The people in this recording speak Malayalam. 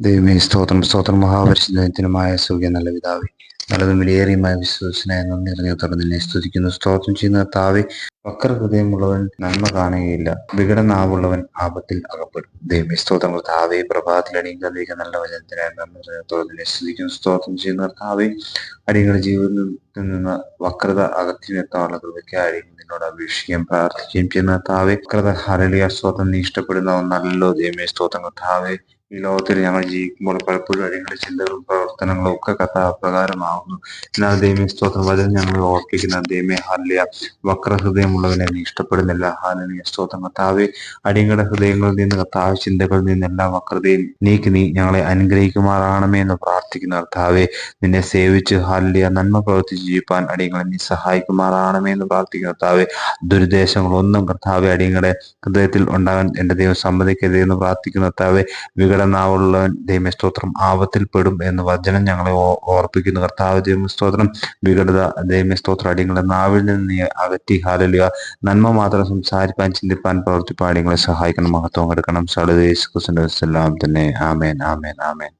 ദൈവമേ സ്തോത്രം സ്തോത്രം. മഹാപരിശുദ്ധത്തിനുമായ സൂര്യ നല്ല പിതാവേ. നല്ലതും വിലയേറിയുമായ വിശ്വസനായ നന്ദി നിറഞ്ഞത്തോടെ നിന്നെ സ്തുതിക്കുന്നു. സ്തോത്രം ചെയ്യുന്ന താവെ വക്ര ഹൃദയമുള്ളവൻ നന്മ കാണുകയില്ല. വികടനാവുള്ളവൻ ആപത്തിൽ അകപ്പെടും. ദൈവമേ സ്തോത്രം. താവെ പ്രഭാതത്തിൽ അടിയങ്ങളിലേക്ക് നല്ല വചനത്തിനായി നന്ദി നിറഞ്ഞത്തോടെ നിന്നെ സ്തുതിക്കുന്നു. സ്തോത്രം ചെയ്യുന്ന താവെ അടിയങ്ങളുടെ ജീവിതത്തിൽ നിന്ന് വക്രത അകറ്റി നിർത്താനുള്ള കൃപയ്ക്ക് അടിയങ്ങൾ നിന്നോട് അപേക്ഷിക്കുകയും പ്രാർത്ഥിക്കുകയും ചെയ്യുന്ന താവെ വക്രത ഹരളിയ സ്തോത്രം. നീ ഇഷ്ടപ്പെടുന്ന ഒന്നല്ലോ ദൈവമേ സ്തോത്രങ്ങൾ താവെ ഈ ലോകത്തിൽ ഞങ്ങൾ ജീവിക്കുമ്പോൾ പലപ്പോഴും അടിങ്ങളുടെ ചിന്തകളും പ്രവർത്തനങ്ങളും ഒക്കെ കഥാപ്രകാരമാകുന്നു എന്നാൽ ദൈവമേ സ്തോത്രം. വചനം ഞങ്ങൾ ഓർപ്പിക്കുന്ന ദൈവമേ ഹാലിയ വക്രഹൃദയമുള്ളവനെ നീ ഇഷ്ടപ്പെടുന്നില്ല. ഹാലിയ സ്തോത്രം. കത്താവ് അടിയങ്ങളുടെ ഹൃദയങ്ങളിൽ നിന്ന് കത്താവ് ചിന്തകളിൽ നിന്നെല്ലാം വക്രതയും നീക്കി നീ ഞങ്ങളെ അനുഗ്രഹിക്കുമാറാണമേ എന്ന് പ്രാർത്ഥിക്കുന്ന. കർത്താവെ നിന്നെ സേവിച്ച് ഹാലിയ നന്മ പ്രവർത്തിച്ച് ജീവിപ്പാൻ അടിയങ്ങളെ നീ സഹായിക്കുമാറാണമേ എന്ന് പ്രാർത്ഥിക്കുന്ന. കർത്താവെ ദുരുദ്ദേശങ്ങളൊന്നും കർത്താവെ അടിയങ്ങളുടെ ഹൃദയത്തിൽ ഉണ്ടാകാൻ എന്റെ ദൈവം സമ്മതിക്കരുതെന്ന് പ്രാർത്ഥിക്കുന്ന. കർത്താവെ വികടനാവുള്ളവൻ ദൈവസ്തോത്രം ആപത്തിൽപ്പെടും എന്ന് വചനം ഞങ്ങളെ ഓർപ്പിക്കുന്നു. കർത്താവ് ദൈവസ്തോത്രം വികടത ദൈവസ്തോത്രം അടിയങ്ങളെ നാവിൽ നിന്ന് നീ അകറ്റി. ഹാലലുക നന്മ മാത്രം സംസാരിപ്പാൻ ചിന്തിപ്പാൻ പ്രവർത്തിപ്പാടിയങ്ങളെ സഹായിക്കണം. മഹത്വം എടുക്കണം സളുദേശ് കുസിന്റെ തന്നെ. ആമേൻ ആമേൻ ആമേൻ.